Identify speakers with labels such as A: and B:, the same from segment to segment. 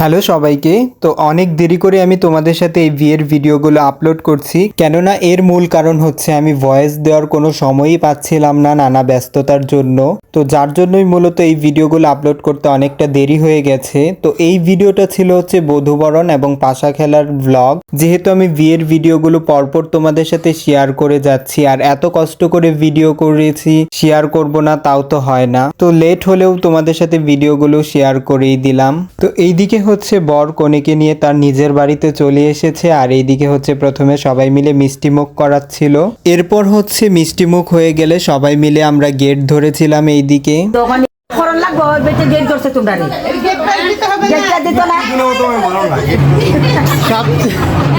A: Hello সবাইকে। তো অনেক দেরি করে আমি তোমাদের সাথে এই বিয়ের ভিডিওগুলো আপলোড করছি। কেননা এর মূল কারণ হচ্ছে আমি ভয়েস দেওয়ার কোনো সময়ই পাচ্ছিলাম না নানা ব্যস্ততার জন্য। তো যার জন্যই মূলত এই ভিডিওগুলো আপলোড করতে অনেকটা দেরি হয়ে গেছে। তো এই ভিডিওটা ছিল হচ্ছে বধূবরণ এবং পাশা খেলার ব্লগ যেহেতু আমি বিয়ের ভিডিওগুলো পরপর তোমাদের সাথে শেয়ার করে যাচ্ছি আর এত কষ্ট করে ভিডিও করেছি শেয়ার করব না তাও তো হয় না। তো লেট হলেও তোমাদের সাথে ভিডিওগুলো শেয়ার করেই দিলাম। তো এইদিকে হচ্ছে বর কনেকে নিয়ে তার নিজের বাড়িতে চলে এসেছে আর এইদিকে হচ্ছে প্রথমে সবাই মিলে মিষ্টিমুখ করাচ্ছিল। এরপর হচ্ছে মিষ্টিমুখ হয়ে গেলে সবাই মিলে আমরা গেট ধরেছিলাম এইদিকে।
B: তখন লাগবো বেটে গেট করছে তোমরা রে গেটটা দিত না।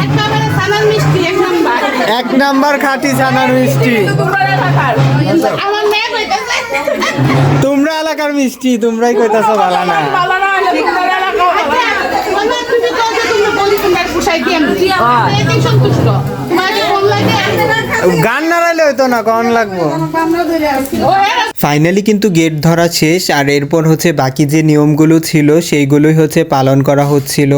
C: একেবারে সানার মিষ্টি এক নাম্বার
A: এক নাম্বার খাঁটি ছানার মিষ্টি।
C: আমার মেয়ে কইতাছে
A: তোমরা এলাকার মিষ্টি তোমরাই কইতাছো ভালো না
C: ভালো না হলে তোমার এলাকা মানে তুমি তো যে তুমি বলি তোমার পুষাই দিয়ে আমি এতেই সন্তুষ্ট তোমার যে ফোন
A: গান না লাগবো ফাইনালি কিন্তু গেট ধরা শেষ, আর এরপর হচ্ছে বাকি যে নিয়মগুলো ছিল, সেইগুলোই হচ্ছে পালন করা হচ্ছিল।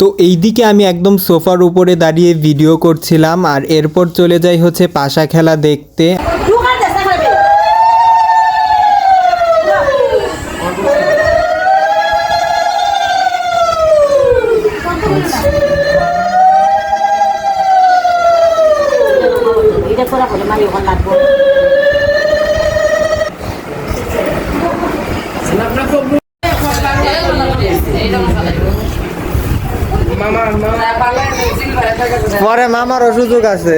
A: তো এইদিকে আমি একদম সোফার উপরে দাঁড়িয়ে ভিডিও করছিলাম আর এরপর চলে যাই হচ্ছে পাশা খেলা দেখতে। পরে মামারও সুযোগ আছে।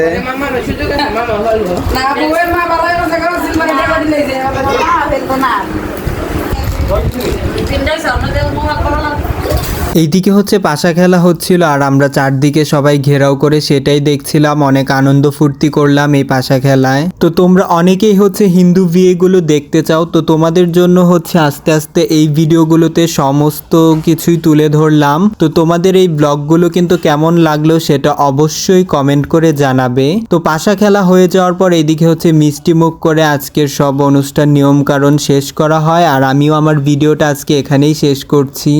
A: এইদিকে হচ্ছে পাশা খেলা হচ্ছিল আর আমরা চারদিকে সবাই ঘেরাও করে সেটাই দেখছিলাম। অনেক আনন্দ ফুর্তি করলাম এই পাশা খেলায়। তো তোমরা অনেকেই হচ্ছে হিন্দু বিয়েগুলো দেখতে চাও। তো তোমাদের জন্য হচ্ছে আস্তে আস্তে এই ভিডিওগুলোতে সমস্ত কিছুই তুলে ধরলাম। তো তোমাদের এই ব্লগগুলো কিন্তু কেমন লাগল সেটা অবশ্যই কমেন্ট করে জানাবে। তো পাশা খেলা হয়ে যাওয়ার পর এইদিকে হচ্ছে মিষ্টি মুখ করে আজকের সব অনুষ্ঠান নিয়ম কারণ শেষ করা হয়। আর আমিও আমার ভিডিওটা আজকে এখানেই শেষ করছি।